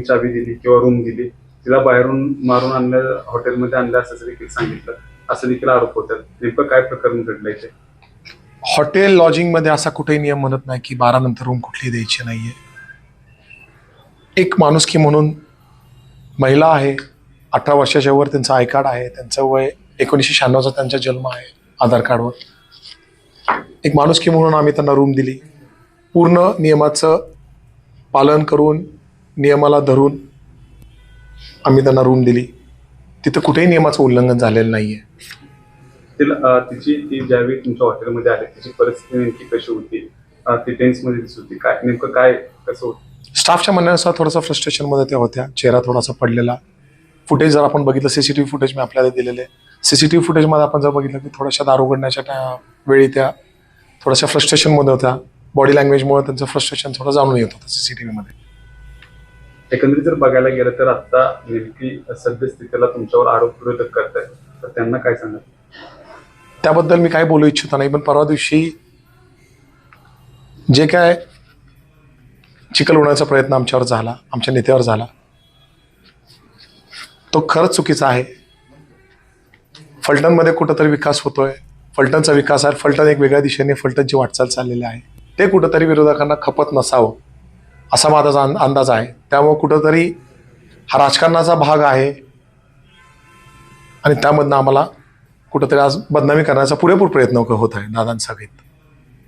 चावी दिली किंवा रूम दिली तिला बाहेरून मारून आणलं हॉटेलमध्ये आणलं असं देखील सांगितलं. असं देखील आरोप होतात. नेमकं काय प्रकरण घडलंय ते? हॉटेल लॉजिंगमध्ये असा कुठेही नियम म्हणत नाही की बारा नंतर रूम कुठली द्यायची नाहीये. एक माणुसकी म्हणून महिला आहे अठरा वर्षाच्या वर त्यांचं आय कार्ड आहे त्यांचं वय एकोणीसशे शहाण्णवचा त्यांचा जन्म आहे आधार कार्डवर. एक माणुसकी म्हणून आम्ही त्यांना रूम दिली. पूर्ण नियमाचं पालन करून नियमाला धरून आम्ही त्यांना रूम दिली. तिथं कुठेही नियमाचं उल्लंघन झालेलं नाही आहे तिला तिची ती ज्यावेळी तुमच्या हॉटेलमध्ये आली तिची परिस्थिती नेमकी कशी होती? ती टेन्समध्ये दिसत होती. काय नेमकं काय कसं होतं? स्टाफच्या म्हणण्यानुसार थोडंसं फ्रस्ट्रेशनमध्ये त्या होत्या. चेहरा थोडासा पडलेला. फुटेज जर आपण बघितलं सीसीटीव्ही फुटेज मी आपल्याला दिलेले. सीसीटीव्ही फुटेजमध्ये आपण जर बघितलं की थोड्याशा दार उघडण्याच्या वेळी त्या थोड्याशा फ्रस्ट्रेशनमध्ये होत्या. बॉडी लँग्वेजमुळे त्यांचं फ्रस्ट्रेशन थोडं जाणून येत होतं सीसीटीव्हीमध्ये एकंदरीत जर बघायला गेलं तर आता नेमकी सद्यस्थितीला तुमच्यावर आरोप विरोधक करतायत. तर त्यांना काय सांगा त्याबद्दल मी काय बोलू इच्छित नाही पण परवा दिवशी जे काय चिखल होण्याचा प्रयत्न आमच्यावर झाला आमच्या नेत्यावर झाला तो खरंच चुकीचा आहे. फलटणमध्ये कुठंतरी विकास होतोय फलटणचा विकास आहे फलटण एक वेगळ्या दिशेने फलटणची वाटचाल चाललेली आहे. ते कुठंतरी विरोधकांना खपत नसावं. असा माझा अंदाज आहे. त्यामुळं कुठंतरी हा राजकारणाचा भाग आहे. आणि त्यामधनं आम्हाला कुठंतरी आज बदनामी करण्याचा पुरेपूर प्रयत्न होत आहे दादांसहित